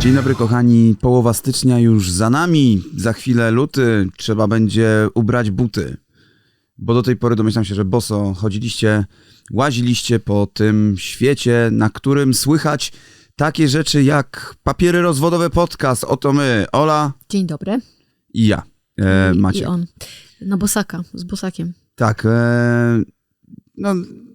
Dzień dobry kochani, połowa stycznia już za nami, za chwilę luty, trzeba będzie ubrać buty. Bo do tej pory domyślam się, że boso chodziliście, łaziliście po tym świecie, na którym słychać takie rzeczy jak papiery rozwodowe podcast, oto my, Ola Dzień dobry. i ja, e, I, Maciek. I on. Na bosaka, z bosakiem. Tak, e, no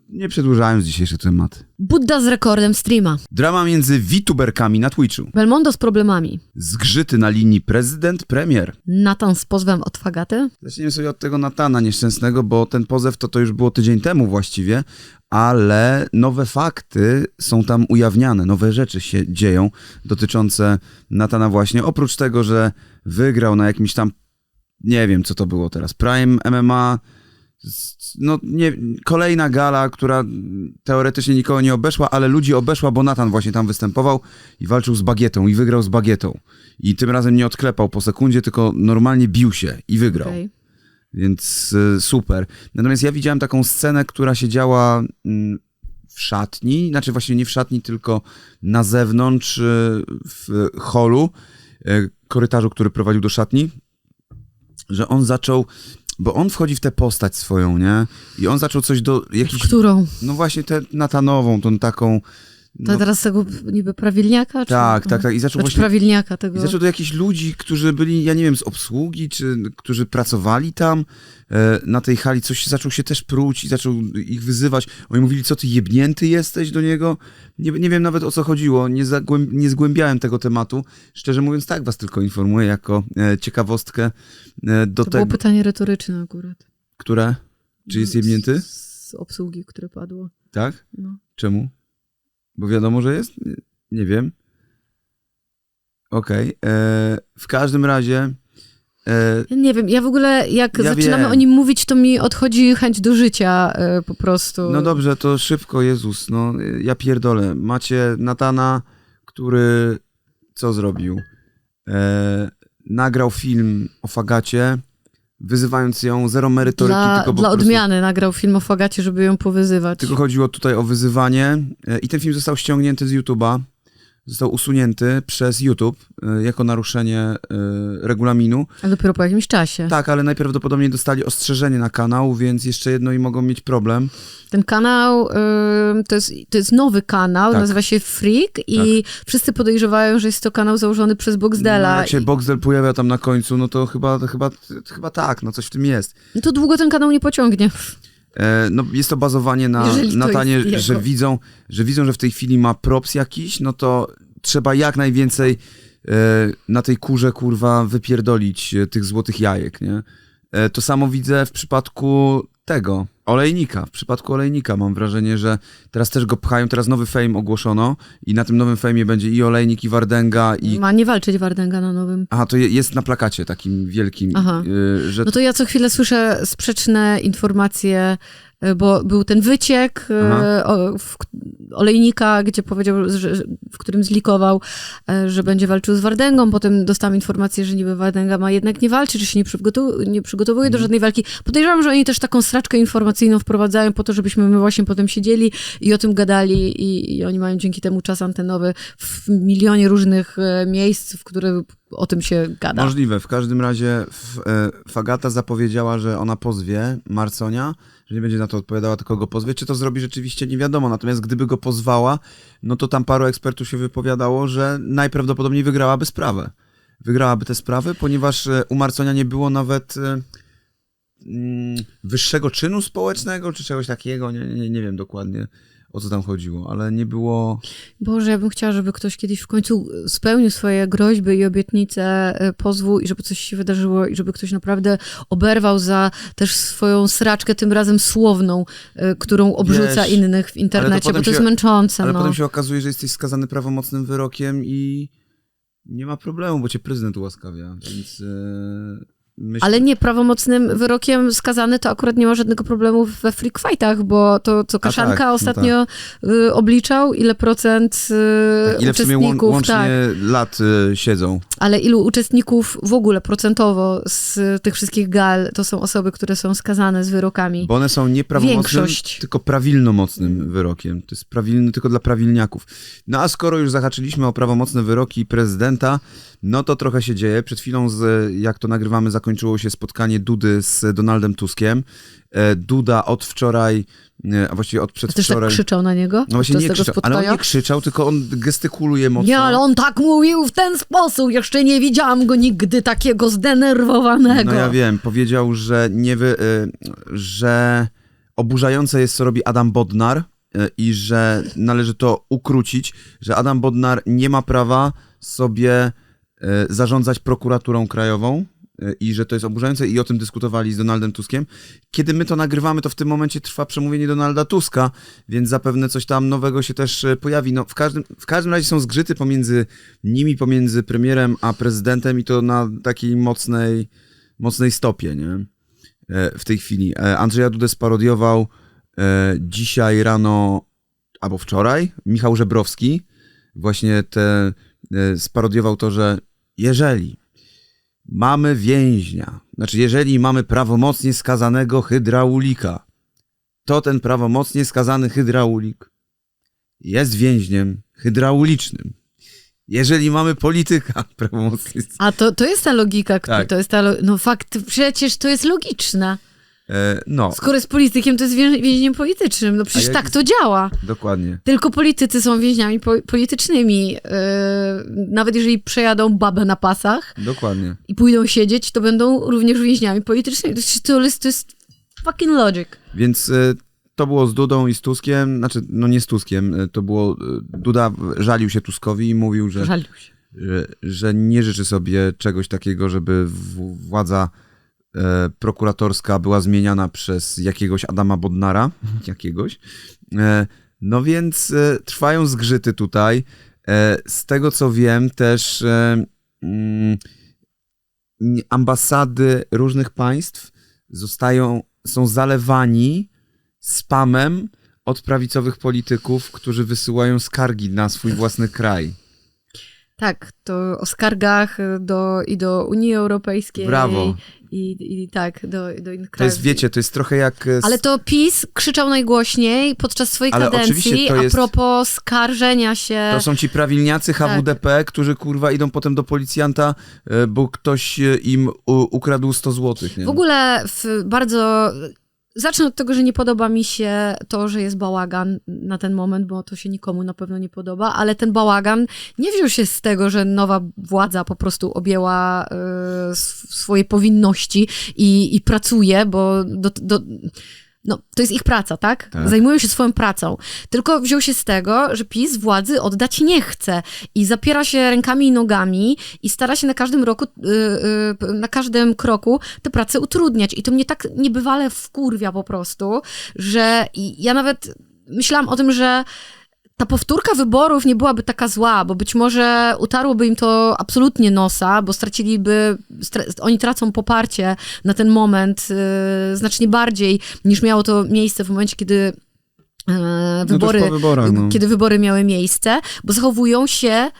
nie przedłużając dzisiejszy temat. Budda z rekordem streama. Drama między VTuberkami na Twitchu. Belmondo z problemami. Zgrzyty na linii prezydent-premier. Natan z pozwem od fagaty. Zacznijmy sobie od tego Natana nieszczęsnego, bo ten pozew to, to już było tydzień temu właściwie, ale nowe fakty są tam ujawniane, nowe rzeczy się dzieją dotyczące Natana właśnie. Oprócz tego, że wygrał na jakimś tam, nie wiem co to było teraz, Prime MMA, no nie, kolejna gala, która teoretycznie nikogo nie obeszła, ale ludzi obeszła, bo Natan właśnie tam występował i walczył z bagietą i wygrał z bagietą. I tym razem nie odklepał po sekundzie, tylko normalnie bił się i wygrał. Okej. Więc y, super. Natomiast ja widziałem taką scenę, która się działa mm, w szatni, znaczy właśnie nie w szatni, tylko na zewnątrz, y, w holu, y, korytarzu, który prowadził do szatni, że on zaczął, bo on wchodzi w tę postać swoją, nie? I on zaczął coś do W jakiejś, którą? no właśnie tę natanową, tą taką, To no, teraz tego niby prawilniaka? Czy... tak, tak, tak, i zaczął Znaczy właśnie prawilniaka tego. i zaczął do jakichś ludzi, którzy byli, ja nie wiem, z obsługi, czy którzy pracowali tam e, na tej hali, coś zaczął się też pruć i zaczął ich wyzywać. Oni mówili, co ty jebnięty jesteś do niego? Nie, nie wiem nawet o co chodziło, nie, zagłęb, nie zgłębiałem tego tematu. Szczerze mówiąc, tak was tylko informuję jako e, ciekawostkę e, do to było tego, pytanie retoryczne akurat. które? Czy jest jebnięty? Z, z obsługi, które padło. Tak? No. Czemu? Bo wiadomo, że jest? Nie, wiem. Okej. e, W każdym razie... E, nie wiem, ja w ogóle jak Ja zaczynamy wiem. o nim mówić, to mi odchodzi chęć do życia e, po prostu. No dobrze, to szybko, Jezus, no ja pierdolę. Macie Natana, który co zrobił? E, nagrał film o fagacie, wyzywając ją, zero merytoryki, Dla, tylko dla prostu, odmiany nagrał film o fagacie, żeby ją powyzywać. Tylko chodziło tutaj o wyzywanie e, i ten film został ściągnięty z YouTube'a, został usunięty przez YouTube e, jako naruszenie e, regulaminu. A dopiero po jakimś czasie. Tak, ale najprawdopodobniej dostali ostrzeżenie na kanał, więc jeszcze jedno i mogą mieć problem. Ten kanał to, jest, to jest nowy kanał, Tak. nazywa się Freak i wszyscy podejrzewają, że jest to kanał założony przez Boxdela. No, jak się Boxdel pojawia tam na końcu, no to chyba, to chyba, to chyba tak, no coś w tym jest. No to długo ten kanał nie pociągnie. E, no jest to bazowanie na Jeżeli jest jego. że widzą, że widzą, że w tej chwili ma props jakiś, no to trzeba jak najwięcej e, na tej kurze, kurwa, wypierdolić e, tych złotych jajek, nie? To samo widzę w przypadku tego, Olejnika. W przypadku Olejnika mam wrażenie, że teraz też go pchają, teraz nowy fame ogłoszono i na tym nowym fejmie będzie i Olejnik, i Wardęga, i... Ma nie walczyć Wardęga na nowym. Aha, to je, jest na plakacie takim wielkim, Aha. y, że No to ja co chwilę słyszę sprzeczne informacje, bo był ten wyciek o, w, olejnika, gdzie powiedział, że, w którym zlikował, y, że będzie walczył z Wardęgą. Potem dostałam informację, że niby Wardęga ma jednak nie walczyć, że się nie, przygotow- nie przygotowuje Mhm. do żadnej walki. Podejrzewam, że oni też taką straczkę informacyjną wprowadzają po to, żebyśmy my właśnie potem siedzieli i o tym gadali i, i oni mają dzięki temu czas antenowy w milionie różnych e, miejsc, w których o tym się gada. Możliwe. W każdym razie e, Fagata zapowiedziała, że ona pozwie Marconia, że nie będzie na to odpowiadała, tylko go pozwie. Czy to zrobi rzeczywiście, nie wiadomo. Natomiast gdyby go pozwała, no to tam paru ekspertów się wypowiadało, że najprawdopodobniej wygrałaby sprawę. Wygrałaby te sprawy, ponieważ e, u Marconia nie było nawet e, mm, wyższego czynu społecznego, czy czegoś takiego. Nie, nie, nie wiem dokładnie, o co tam chodziło, ale nie było... Boże, ja bym chciała, żeby ktoś kiedyś w końcu spełnił swoje groźby i obietnice e, pozwu i żeby coś się wydarzyło i żeby ktoś naprawdę oberwał za też swoją sraczkę, tym razem słowną, e, którą obrzuca Wiesz, innych w internecie, potem bo to się- jest męczące. Ale no. potem się okazuje, że jesteś skazany prawomocnym wyrokiem i nie ma problemu, bo cię prezydent ułaskawia, więc... e, myślę, Ale nie, prawomocnym wyrokiem skazany to akurat nie ma żadnego problemu we freak fightach, bo to, co Kaszanka tak, no ostatnio y, obliczał, ile procent y, ile w sumie łą- uczestników, łącznie tak, lat y, siedzą. ale ilu uczestników w ogóle procentowo z tych wszystkich gal to są osoby, które są skazane z wyrokami. Bo one są nie prawomocnym, Większość. tylko prawilnomocnym wyrokiem. To jest prawilny tylko dla prawilniaków. No a skoro już zahaczyliśmy o prawomocne wyroki prezydenta, no to trochę się dzieje. Przed chwilą, z, jak to nagrywamy, zakończyło się spotkanie Dudy z Donaldem Tuskiem. E, Duda od wczoraj, e, a właściwie od A też tak przedwczoraj... krzyczał na niego? no właśnie nie krzyczał, ale on nie krzyczał, tylko on gestykuluje mocno. Nie, ale on tak mówił w ten sposób. Jeszcze nie widziałam go nigdy takiego zdenerwowanego. No ja wiem, powiedział, że nie wy, y, że oburzające jest, co robi Adam Bodnar i że należy to ukrócić, że Adam Bodnar nie ma prawa sobie zarządzać prokuraturą krajową i że to jest oburzające i o tym dyskutowali z Donaldem Tuskiem. Kiedy my to nagrywamy, to w tym momencie trwa przemówienie Donalda Tuska, więc zapewne coś tam nowego się też y, pojawi. No, w, każdym, w każdym razie są zgrzyty pomiędzy nimi, pomiędzy premierem a prezydentem i to na takiej mocnej, mocnej stopie, nie? E, W tej chwili. E, Andrzeja Dudę sparodiował e, dzisiaj rano, albo wczoraj, Michał Żebrowski. Właśnie te, sparodiował to, że jeżeli mamy więźnia, znaczy jeżeli mamy prawomocnie skazanego hydraulika, to ten prawomocnie skazany hydraulik jest więźniem hydraulicznym. Jeżeli mamy polityka prawomocnie A to, to jest ta logika, Tak. to jest ta, no fakt, przecież to jest logiczne. E, no, Skoro jest politykiem, to jest wię- więźniem politycznym. No przecież jak tak to działa. dokładnie. Tylko politycy są więźniami po- politycznymi. Yy, nawet jeżeli przejadą babę na pasach Dokładnie. i pójdą siedzieć, to będą również więźniami politycznymi. To jest, to jest, to jest fucking logic. Więc e, to było z Dudą i z Tuskiem, znaczy, no nie z Tuskiem, to było, Duda żalił się Tuskowi i mówił, że, Żalił się. że, że nie życzy sobie czegoś takiego, żeby władza e, prokuratorska była zmieniana przez jakiegoś Adama Bodnara, jakiegoś. E, no więc e, trwają zgrzyty tutaj. Z tego co wiem, też mm, ambasady różnych państw zostają, są zalewani spamem od prawicowych polityków, którzy wysyłają skargi na swój własny kraj. Tak, to o skargach do, i do Unii Europejskiej. Brawo. I, i tak, do, do innych To krajów. jest, wiecie, to jest trochę jak... Ale to PiS krzyczał najgłośniej podczas swojej Ale kadencji to jest- a propos skarżenia się. To są ci prawilniacy HWDP, którzy kurwa idą potem do policjanta, e, bo ktoś e, im ukradł 100 złotych. W ogóle w bardzo. Zacznę od tego, że nie podoba mi się to, że jest bałagan na ten moment, bo to się nikomu na pewno nie podoba, ale ten bałagan nie wziął się z tego, że nowa władza po prostu objęła y, sw- swoje powinności i, i pracuje, bo do, do, no, to jest ich praca, tak? Tak. Zajmują się swoją pracą. Tylko wziął się z tego, że PiS władzy oddać nie chce i zapiera się rękami i nogami i stara się na każdym roku, y, y, na każdym kroku tę pracę utrudniać. I to mnie tak niebywale wkurwia po prostu, że ja nawet myślałam o tym, że ta powtórka wyborów nie byłaby taka zła, bo być może utarłoby im to absolutnie nosa, bo straciliby, stra oni tracą poparcie na ten moment y, znacznie bardziej niż miało to miejsce w momencie, kiedy e, wybory, po wyborach, no. kiedy wybory miały miejsce, bo zachowują się,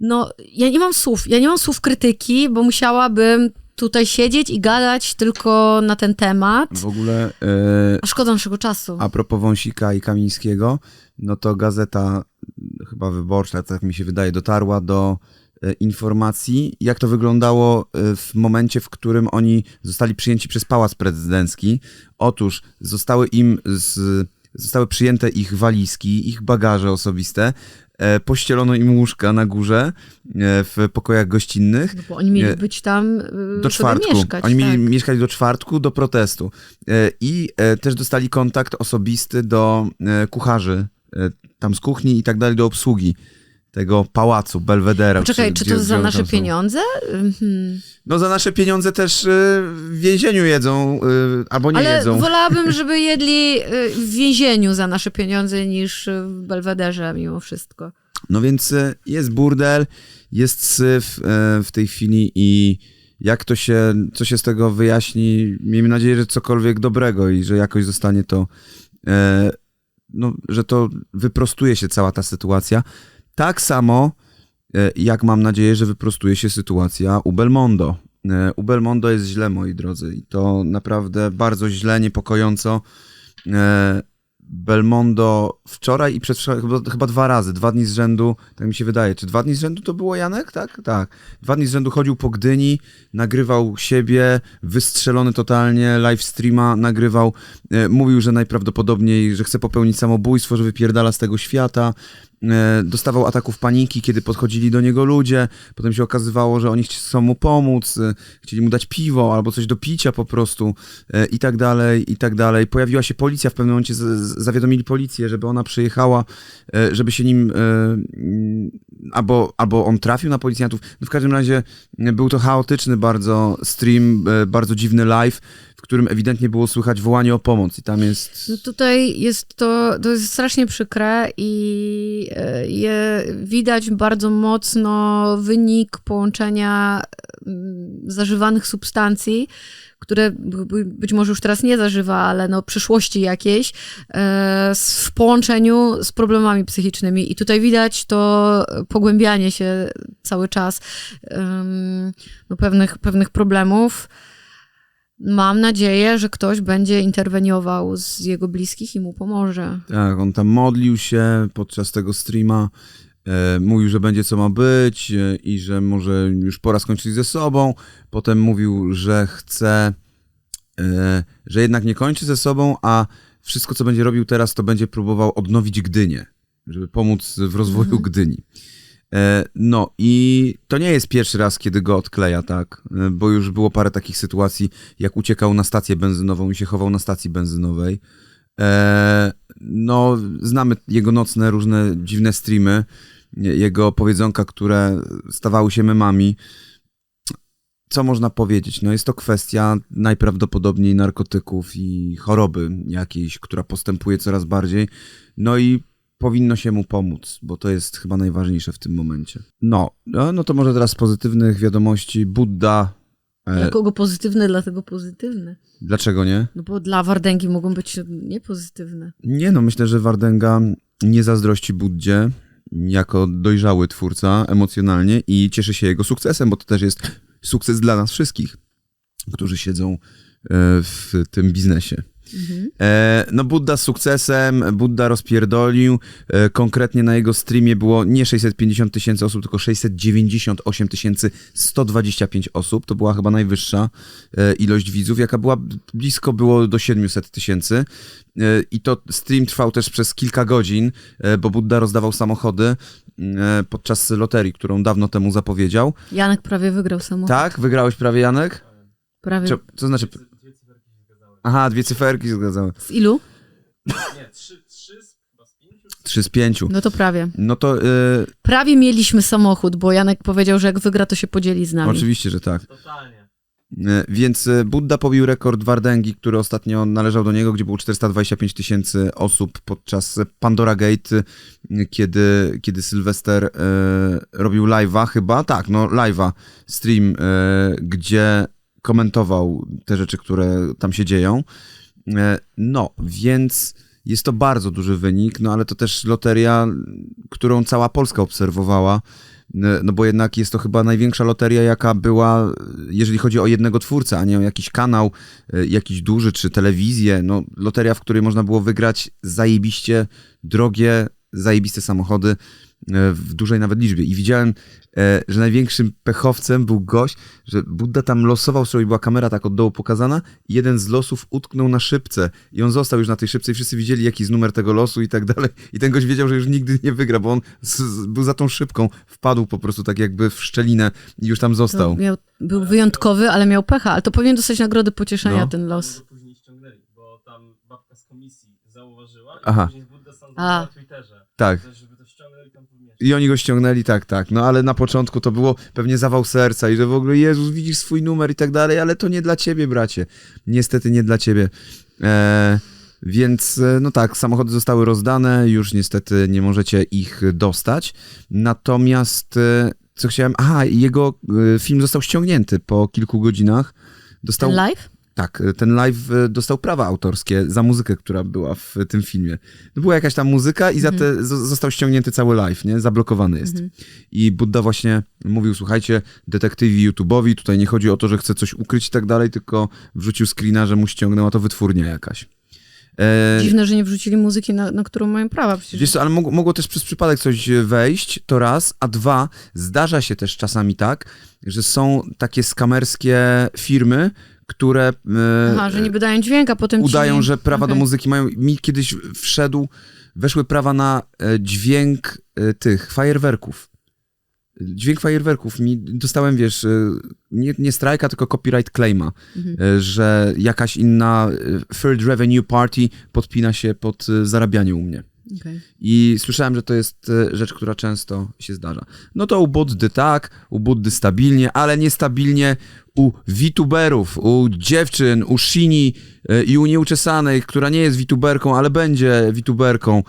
no, ja nie mam słów, ja nie mam słów krytyki, bo musiałabym tutaj siedzieć i gadać tylko na ten temat, W ogóle e, a szkoda naszego czasu. a propos Wąsika i Kamińskiego, no to gazeta chyba wyborcza, tak mi się wydaje, dotarła do e, informacji, jak to wyglądało e, w momencie, w którym oni zostali przyjęci przez Pałac Prezydencki. Otóż zostały im z, zostały przyjęte ich walizki, ich bagaże osobiste, e, pościelono im łóżka na górze w pokojach gościnnych. No bo oni mieli być tam do czwartku. mieszkać. Oni mieli tak. mieszkać do czwartku, do protestu. I też dostali kontakt osobisty do kucharzy, tam z kuchni i tak dalej, do obsługi tego pałacu, Belwedera. Poczekaj, czy, to za nasze pieniądze? Mhm. No za nasze pieniądze też e, w więzieniu jedzą, e, albo nie Ale jedzą. wolałabym, żeby jedli w więzieniu za nasze pieniądze niż w Belwederze mimo wszystko. No więc e, jest burdel, jest syf e, w tej chwili i jak to się, co się z tego wyjaśni, miejmy nadzieję, że cokolwiek dobrego i że jakoś zostanie to, e, no, że to wyprostuje się cała ta sytuacja. Tak samo, e, jak mam nadzieję, że wyprostuje się sytuacja u Belmondo. E, u Belmondo jest źle, moi drodzy, i to naprawdę bardzo źle, niepokojąco. Belmondo wczoraj i przedwczoraj, chyba, chyba dwa razy, dwa dni z rzędu, tak mi się wydaje. Czy dwa dni z rzędu to było Janek? Tak, tak. Dwa dni z rzędu chodził po Gdyni, nagrywał siebie, wystrzelony totalnie, live streama nagrywał, e, mówił, że najprawdopodobniej, że chce popełnić samobójstwo, że wypierdala z tego świata. E, dostawał ataków paniki, kiedy podchodzili do niego ludzie, potem się okazywało, że oni chcą mu pomóc, e, chcieli mu dać piwo albo coś do picia po prostu e, i tak dalej, i tak dalej. Pojawiła się policja, w pewnym momencie zawiadomili policję, żeby ona przyjechała, żeby się nim, albo, albo on trafił na policjantów. No w każdym razie e, był to chaotyczny bardzo stream, e, bardzo dziwny live, w którym ewidentnie było słychać wołanie o pomoc i tam jest... No tutaj jest to, to jest strasznie przykre i e, je, widać bardzo mocno wynik połączenia mm, zażywanych substancji, które być może już teraz nie zażywa, ale no przyszłości jakiejś, e, w połączeniu z problemami psychicznymi. I tutaj widać to pogłębianie się cały czas no, pewnych, pewnych problemów. Mam nadzieję, że ktoś będzie interweniował z jego bliskich i mu pomoże. Tak, on tam modlił się podczas tego streama, mówił, że będzie co ma być e, i że może już pora skończyć ze sobą. Potem mówił, że chce, e, że jednak nie kończy ze sobą, a wszystko, co będzie robił teraz, to będzie próbował odnowić Gdynię, żeby pomóc w rozwoju Mhm. Gdyni. E, No i to nie jest pierwszy raz, kiedy go odkleja, tak? E, Bo już było parę takich sytuacji, jak uciekał na stację benzynową i się chował na stacji benzynowej. E, No, znamy jego nocne, różne dziwne streamy, jego powiedzonka, które stawały się memami. Co można powiedzieć? No jest to kwestia najprawdopodobniej narkotyków i choroby jakiejś, która postępuje coraz bardziej. No i powinno się mu pomóc, bo to jest chyba najważniejsze w tym momencie. No, no, no to może teraz z pozytywnych wiadomości. Buddha. E, Dla kogo pozytywne, dlatego pozytywne. dlaczego nie? No bo dla Wardęgi mogą być niepozytywne. Nie no, myślę, że Wardenga nie zazdrości Buddzie jako dojrzały twórca emocjonalnie i cieszy się jego sukcesem, bo to też jest sukces dla nas wszystkich, którzy siedzą e, w tym biznesie. Mhm. E, no Budda z sukcesem, Budda rozpierdolił, e, konkretnie na jego streamie było nie 650 tysięcy osób, tylko 698 125 osób, to była chyba najwyższa e, ilość widzów, jaka była blisko było do 700 tysięcy i to stream trwał też przez kilka godzin, bo Budda rozdawał samochody podczas loterii, którą dawno temu zapowiedział. Janek prawie wygrał samochód. Tak? Wygrałeś prawie, Janek? Prawie. Co, co znaczy... Aha, dwie cyferki się zgadzały. Z ilu? Nie, trzy, trzy z. Trzy z pięciu. No to prawie. No to y, Prawie mieliśmy samochód, bo Janek powiedział, że jak wygra, to się podzieli z nami. oczywiście, że tak. Totalnie. Y, Więc y, Budda pobił rekord Wardęgi, który ostatnio należał do niego, gdzie było 425 tysięcy osób podczas Pandora Gate, kiedy, kiedy Sylwester y, robił live'a chyba, tak, no live'a, stream, y, gdzie komentował te rzeczy, które tam się dzieją. Y, No, więc jest to bardzo duży wynik, no ale to też loteria, którą cała Polska obserwowała. No bo jednak jest to chyba największa loteria, jaka była, jeżeli chodzi o jednego twórcę, a nie o jakiś kanał, y, jakiś duży, czy telewizję. No, loteria, w której można było wygrać zajebiście drogie, zajebiste samochody w dużej nawet liczbie. I widziałem, e, że największym pechowcem był gość, że Budda tam losował sobie, była kamera tak od dołu pokazana i jeden z losów utknął na szybce i on został już na tej szybce i wszyscy widzieli, jaki jest numer tego losu i tak dalej. I ten gość wiedział, że już nigdy nie wygra, bo on z, z, był za tą szybką, wpadł po prostu tak jakby w szczelinę i już tam został. miał, był wyjątkowy, ale miał pecha, ale to powinien dostać nagrodę pocieszenia No. ten los. Później ściągnęli, bo tam babka z komisji zauważyła i Aha. później z Budda sam A. na Twitterze. Tak. Też, żeby to ściągnęli tam pomieszczać. I oni go ściągnęli, tak, tak. No ale na początku to było pewnie zawał serca i że w ogóle Jezus, widzisz swój numer i tak dalej, ale to nie dla ciebie, bracie. Niestety nie dla ciebie. E, więc, e, no tak, samochody zostały rozdane, już niestety nie możecie ich dostać. Natomiast e, co chciałem... Aha, jego y, film został ściągnięty po kilku godzinach. Dostał... Live? Tak, ten live y, dostał prawa autorskie za muzykę, która była w tym filmie. No była jakaś tam muzyka i za te z- został ściągnięty cały live, nie? Zablokowany jest. I Budda właśnie mówił, słuchajcie, detektywi YouTube'owi, tutaj nie chodzi o to, że chce coś ukryć i tak dalej, tylko wrzucił screena, że mu ściągnęła to wytwórnia jakaś. E, Dziwne, że nie wrzucili muzyki, na, na którą mają prawa. Przecież Wiesz co, ale mogło, mogło też przez przypadek coś wejść, to raz, a dwa, zdarza się też czasami tak, że są takie skamerskie firmy, które e, Aha, że niby dają dźwięk, a potem udają, ci... że prawa do Okej. muzyki mają. Mi kiedyś wszedł, weszły prawa na e, dźwięk e, tych fajerwerków. Dźwięk fajerwerków. Mi dostałem, wiesz, nie, nie strajka, tylko copyright claima, Mhm. że jakaś inna Third Revenue Party podpina się pod zarabianie u mnie. Okej. I słyszałem, że to jest e, rzecz, która często się zdarza. No to u Buddy tak, u Buddy stabilnie, ale niestabilnie u VTuberów, u dziewczyn, u Shini e, i u nieuczesanej, która nie jest VTuberką, ale będzie VTuberką.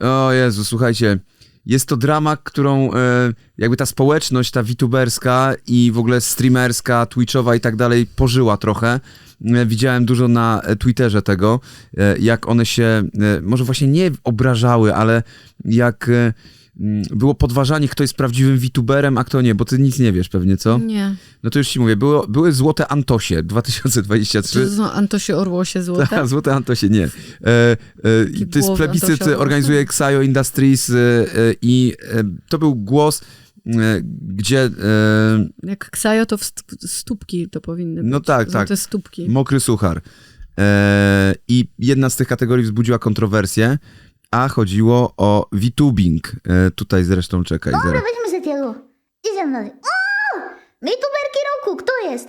O Jezu, słuchajcie, jest to drama, którą e, jakby ta społeczność, ta VTuberska i w ogóle streamerska, twitchowa i tak dalej pożyła trochę. E, Widziałem dużo na e, Twitterze tego, e, jak one się, może właśnie nie obrażały, ale jak mm, było podważanie, kto jest prawdziwym VTuberem, a kto nie, bo ty nic nie wiesz pewnie, co? Nie. No to już ci mówię, było, były złote Antosie Czy 2023. to są Antosie Orłosie złote? Tak, złote Antosie, nie. E, e, to jest plebiscyt, organizuje Xayo Industries e, i to był głos, gdzie e, Jak Ksajo, to w st- stópki to powinny być. No tak, tak. Złote stópki. mokry suchar. E, I jedna z tych kategorii wzbudziła kontrowersję, a chodziło o VTubing. E, tutaj zresztą czekaj. Dobra, Zaraz. weźmy Zetiego. I ze mną. O! Youtuberki roku, kto jest?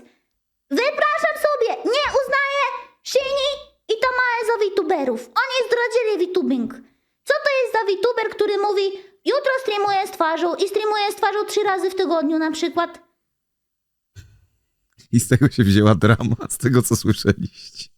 Wypraszam sobie, nie uznaję Shini i Tamae za VTuberów. Oni zdradzili VTubing. Co to jest za VTuber, który mówi jutro streamuję z twarzą i streamuję z twarzą trzy razy w tygodniu na przykład? I z tego się wzięła drama, z tego co słyszeliście.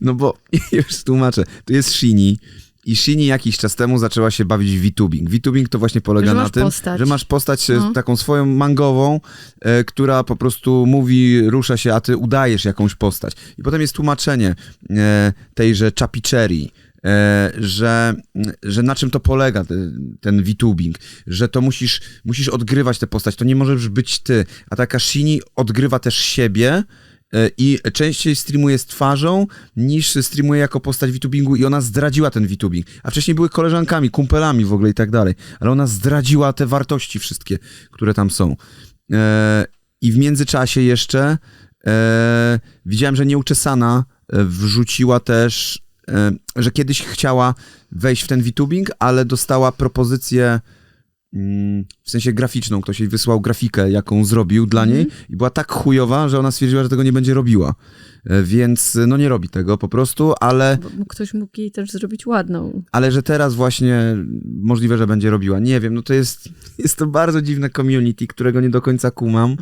No bo już tłumaczę. To jest Shini. I Shini jakiś czas temu zaczęła się bawić w VTubing. VTubing to właśnie polega Że na tym, postać. że masz postać e, No. taką swoją mangową, e, która po prostu mówi, rusza się, a ty udajesz jakąś postać. I potem jest tłumaczenie e, tejże Chapicheri, że, że na czym to polega ten, VTubing, że to musisz, musisz odgrywać tę postać, to nie możesz być ty. A taka Shini odgrywa też siebie, e, i częściej streamuje z twarzą niż streamuje jako postać VTubingu i ona zdradziła ten VTubing. A wcześniej były koleżankami, kumpelami w ogóle i tak dalej. Ale ona zdradziła te wartości wszystkie, które tam są. E, I w międzyczasie jeszcze e, widziałem, że nieuczesana e, wrzuciła też, e, że kiedyś chciała wejść w ten VTubing, ale dostała propozycję mm, w sensie graficzną. Ktoś jej wysłał grafikę, jaką zrobił dla niej i była tak chujowa, że ona stwierdziła, że tego nie będzie robiła. E, Więc no nie robi tego po prostu, ale, Bo Ktoś mógł jej też zrobić ładną. ale że teraz właśnie możliwe, że będzie robiła. Nie wiem, no to jest, jest to bardzo dziwne community, którego nie do końca kumam,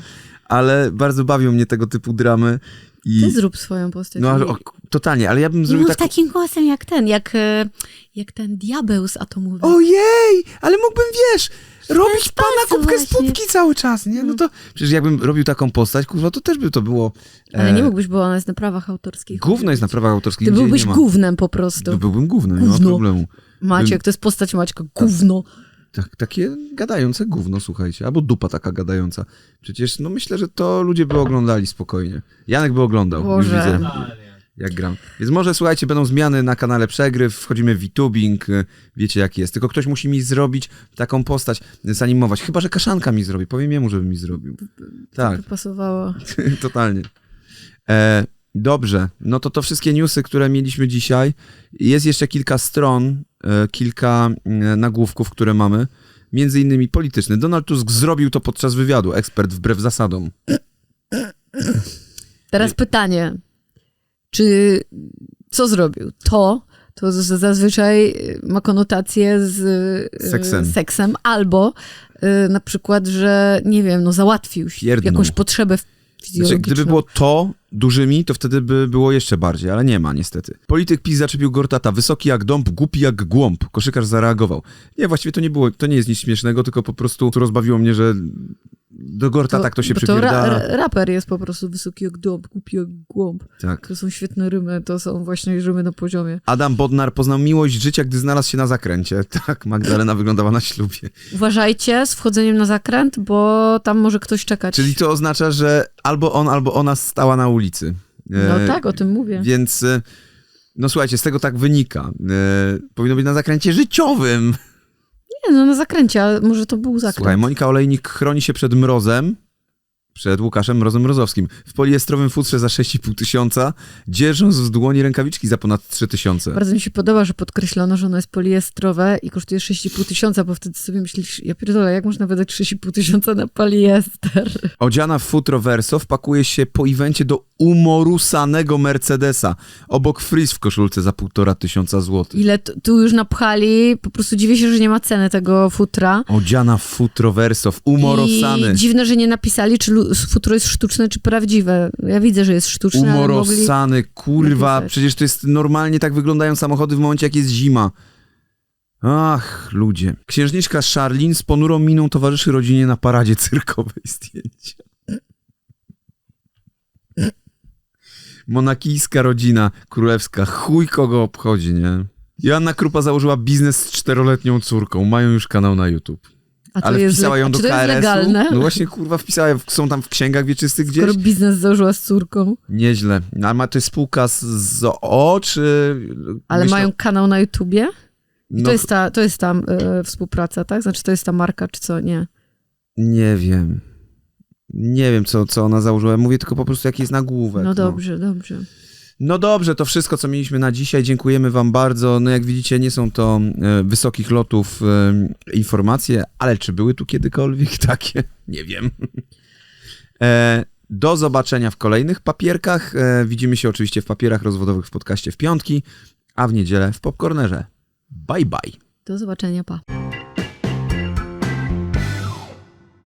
ale bardzo bawią mnie tego typu dramy. I, Ty zrób swoją postać. no o, totalnie, ale ja bym zrobił mów tak... takim głosem jak ten, jak, e, jak ten diabeł z atomowy. Ojej, ale mógłbym, wiesz, robić pana kubkę z pupki cały czas, nie? No to przecież jakbym robił taką postać, kurwa, to też by to było... Ale e, nie mógłbyś, bo ona jest na prawach autorskich. Gówno jest na prawach autorskich, Ty byłbyś gównem po prostu. To byłbym gówno, nie ma problemu. Maciek, to jest postać Maćka. Gówno. Tak, takie gadające gówno, słuchajcie. Albo dupa taka gadająca. Przecież, no myślę, że to ludzie by oglądali spokojnie. Janek by oglądał, Boże. już widzę. Jak gram. Więc może, słuchajcie, będą zmiany na kanale Przegryw, wchodzimy w VTubing, y, wiecie jak jest. Tylko ktoś musi mi zrobić taką postać, y, zanimować. Chyba, że Kaszanka mi zrobi. Powiem jemu, żeby mi zrobił. Tak, By pasowało. totalnie. E, dobrze, no to to wszystkie newsy, które mieliśmy dzisiaj. Jest jeszcze kilka stron, e, kilka e, nagłówków, które mamy. Między innymi polityczny. Donald Tusk zrobił to podczas wywiadu, ekspert wbrew zasadom. Teraz pytanie. Czy co zrobił? To, to zazwyczaj ma konotację z e, Seksem. seksem albo e, na przykład, że nie wiem, no załatwił się Pierdnął. jakąś potrzebę Znaczy, gdyby było to dużymi, to wtedy by było jeszcze bardziej, ale nie ma niestety. Polityk PiS zaczepił Gortata, wysoki jak dąb, głupi jak głąb. Koszykarz zareagował. Nie, właściwie to nie było, to nie jest nic śmiesznego, tylko po prostu rozbawiło mnie, że do kto się bo to ra, przypierdala. ra, raper jest po prostu wysoki jak dąb, głupi jak głąb. Tak. To są świetne rymy, to są właśnie rymy na poziomie. Adam Bodnar poznał miłość życia, gdy znalazł się na zakręcie. Tak, Magdalena wyglądała na ślubie. Uważajcie z wchodzeniem na zakręt, bo tam może ktoś czekać. Czyli to oznacza, że albo on, albo ona stała na ulicy. No E, tak, o tym mówię. Więc, e, no słuchajcie, z tego tak wynika. E, powinno być na zakręcie życiowym. Nie, no na zakręcie, ale może to był zakręt. Słuchaj, Monika Olejnik chroni się przed mrozem, przed Łukaszem Mrozem Mrozowskim, w poliestrowym futrze za 6,5 tysiąca, dzierżąc w dłoni rękawiczki za ponad 3 tysiące. Bardzo mi się podoba, że podkreślono, że ono jest poliestrowe i kosztuje 6,5 tysiąca, bo wtedy sobie myślisz, ja pierdolę, jak można wydać 6,5 tysiąca na poliester? Odziana w futro Verso wpakuje się po evencie do umorusanego Mercedesa, obok Frizz w koszulce za półtora tysiąca złotych. Ile tu, już napchali, po prostu dziwię się, że nie ma ceny tego futra. Odziana w futro Verso, w umorosany. I dziwne, że nie napisali, czy futro jest sztuczne, czy prawdziwe. Ja widzę, że jest sztuczne, ale mogli... Kurwa, napisać. przecież to jest normalnie tak wyglądają samochody w momencie, jak jest zima. Ach, ludzie. Księżniczka Charlene z ponurą miną towarzyszy rodzinie na paradzie cyrkowej zdjęcia. Monakijska rodzina królewska, chuj kogo obchodzi, nie? Joanna Krupa założyła biznes z czteroletnią córką, mają już kanał na YouTube. A to Ale jest wpisała ją do KRS-u. legalne? No właśnie, kurwa, wpisała, są tam w księgach wieczystych gdzieś. Skoro biznes założyła z córką. Nieźle. No, A ma to jest spółka z, z O, czy... Ale myślę- mają kanał na YouTubie? No, to jest ta, to jest ta e, współpraca, tak? Znaczy to jest ta marka, czy co? Nie. Nie wiem. Nie wiem, co, co ona założyła. Mówię tylko po prostu, jaki jest nagłówek. No dobrze, dobrze. No dobrze, to wszystko, co mieliśmy na dzisiaj. Dziękujemy wam bardzo. No jak widzicie, nie są to e, wysokich lotów e, informacje, ale czy były tu kiedykolwiek takie? Nie wiem. E, do zobaczenia w kolejnych papierkach. E, widzimy się oczywiście w papierach rozwodowych w podcaście w piątki, a w niedzielę w Popcornerze. Bye bye. Do zobaczenia, pa.